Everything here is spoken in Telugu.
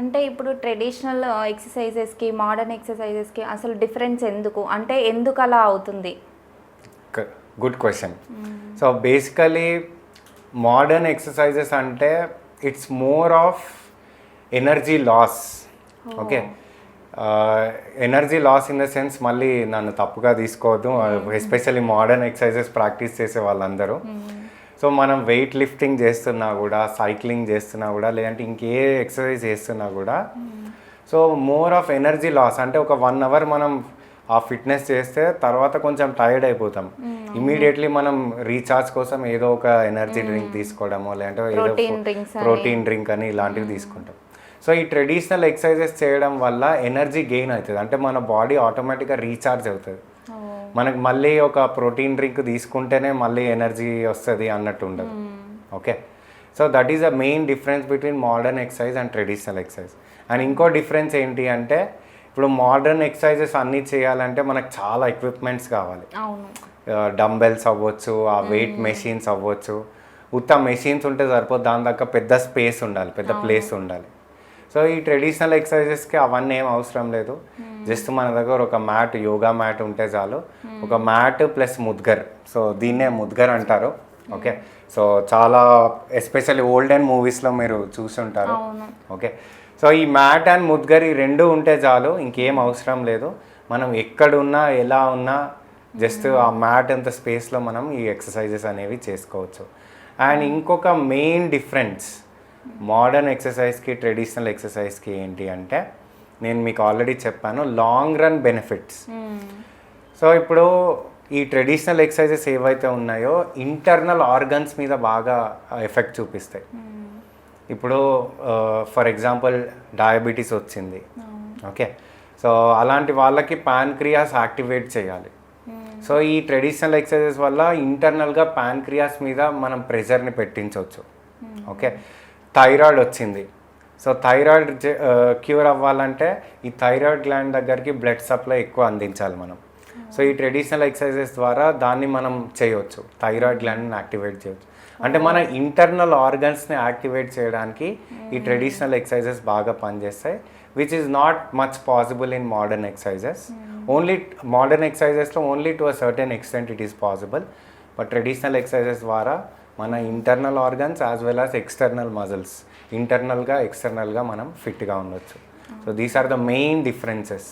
అంటే ఇప్పుడు ట్రెడిషనల్ ఎక్సర్సైజెస్కి మోడర్న్ ఎక్సర్సైజెస్కి అసలు డిఫరెన్స్ ఎందుకు? అంటే ఎందుకు అలా అవుతుంది? Good question so basically modern exercises అంటే it's more of energy loss okay energy loss in the sense మళ్ళీ నన్ను తప్పుగా తీసుకోవద్దు. ఎస్పెషల్లీ మోడర్న్ ఎక్సర్సైజెస్ ప్రాక్టీస్ చేసే వాళ్ళందరూ. సో మనం వెయిట్ లిఫ్టింగ్ చేస్తున్నా కూడా సైక్లింగ్ చేస్తున్నా కూడా లేదంటే ఇంకే ఎక్సర్సైజ్ చేస్తున్నా కూడా so more of energy loss అంటే ఒక వన్ అవర్ మనం ఆ ఫిట్నెస్ చేస్తే తర్వాత కొంచెం టైర్డ్ అయిపోతాం. ఇమీడియట్లీ మనం రీఛార్జ్ కోసం ఏదో ఒక ఎనర్జీ డ్రింక్ తీసుకోవడమో లేదంటే ఏదో. ప్రోటీన్ డ్రింక్ అని. ఇలాంటివి తీసుకుంటాం. సో ఈ ట్రెడిషనల్ ఎక్సర్సైజెస్ చేయడం వల్ల ఎనర్జీ గెయిన్ అవుతుంది. అంటే మన బాడీ ఆటోమేటిక్గా రీఛార్జ్ అవుతుంది. మనకు మళ్ళీ ఒక ప్రోటీన్ డ్రింక్ తీసుకుంటేనే మళ్ళీ ఎనర్జీ వస్తుంది అన్నట్టు ఉండదు. Okay? So that is the main difference between modern exercise and traditional exercise and ఇంకో డిఫరెన్స్ ఏంటి అంటే ఇప్పుడు మోడర్న్ ఎక్సర్సైజెస్ అన్నీ చేయాలంటే మనకు చాలా ఎక్విప్మెంట్స్ కావాలి. డంబెల్స్ అవ్వచ్చు ఆ వెయిట్ మెషిన్స్ అవ్వచ్చు. ఉత్త మెషిన్స్ ఉంటే సరిపోదు దాని దాకా పెద్ద స్పేస్ ఉండాలి పెద్ద ప్లేస్ ఉండాలి. సో ఈ ట్రెడిషనల్ ఎక్సర్సైజెస్కి అవన్నీ ఏం అవసరం లేదు. జస్ట్ మన దగ్గర ఒక మ్యాట్ యోగా మ్యాట్ ఉంటే చాలు. ఒక మ్యాట్ ప్లస్ ముద్గర్. సో దీన్నే ముద్గర్ అంటారు. ఓకే? సో చాలా ఎస్పెషల్లీ ఓల్డెన్ మూవీస్లో మీరు చూసుంటారు. ఓకే? సో ఈ మ్యాట్ అండ్ ముద్గర్ ఈ రెండు ఉంటే చాలు. ఇంకేం అవసరం లేదు. మనం ఎక్కడున్నా ఎలా ఉన్నా జస్ట్ ఆ మ్యాట్ అంత స్పేస్లో మనం ఈ ఎక్సర్సైజెస్ అనేవి చేసుకోవచ్చు. అండ్ ఇంకొక మెయిన్ డిఫరెన్స్ మోడర్న్ ఎక్సర్సైజ్కి ట్రెడిషనల్ ఎక్సర్సైజ్కి ఏంటి అంటే నేను మీకు ఆల్రెడీ చెప్పాను లాంగ్ రన్ బెనిఫిట్స్ సో ఇప్పుడు ఈ ట్రెడిషనల్ ఎక్సర్సైజెస్ ఏవైతే ఉన్నాయో ఇంటర్నల్ ఆర్గన్స్ మీద బాగా ఎఫెక్ట్ చూపిస్తాయి. ఇప్పుడు ఫర్ ఎగ్జాంపుల్ డయాబెటీస్ వచ్చింది. ఓకే సో అలాంటి వాళ్ళకి పాన్క్రియాస్ యాక్టివేట్ చేయాలి. సో ఈ ట్రెడిషనల్ ఎక్సర్సైజెస్ వల్ల ఇంటర్నల్గా పాన్క్రియాస్ మీద మనం ప్రెషర్ని పెట్టించవచ్చు. ఓకే థైరాయిడ్ వచ్చింది. సో థైరాయిడ్ క్యూర్ అవ్వాలంటే ఈ థైరాయిడ్ గ్లాండ్ దగ్గరికి బ్లడ్ సప్లై ఎక్కువ అందించాలి మనం. సో ఈ ట్రెడిషనల్ ఎక్సర్సైజెస్ ద్వారా దాన్ని మనం చేయవచ్చు థైరాయిడ్ గ్లాండ్ని యాక్టివేట్ చేయవచ్చు అంటే మన ఇంటర్నల్ ఆర్గన్స్ని యాక్టివేట్ చేయడానికి ఈ ట్రెడిషనల్ ఎక్సర్సైజెస్ బాగా పనిచేస్తాయి which is not much possible in modern exercises. Only modern ఎక్సర్సైజెస్లో only to a certain extent it is possible but traditional exercises ద్వారా మన internal organs as well as external muscles ఇంటర్నల్గా ఎక్స్టర్నల్గా మనం ఫిట్గా ఉండొచ్చు. So these are the main differences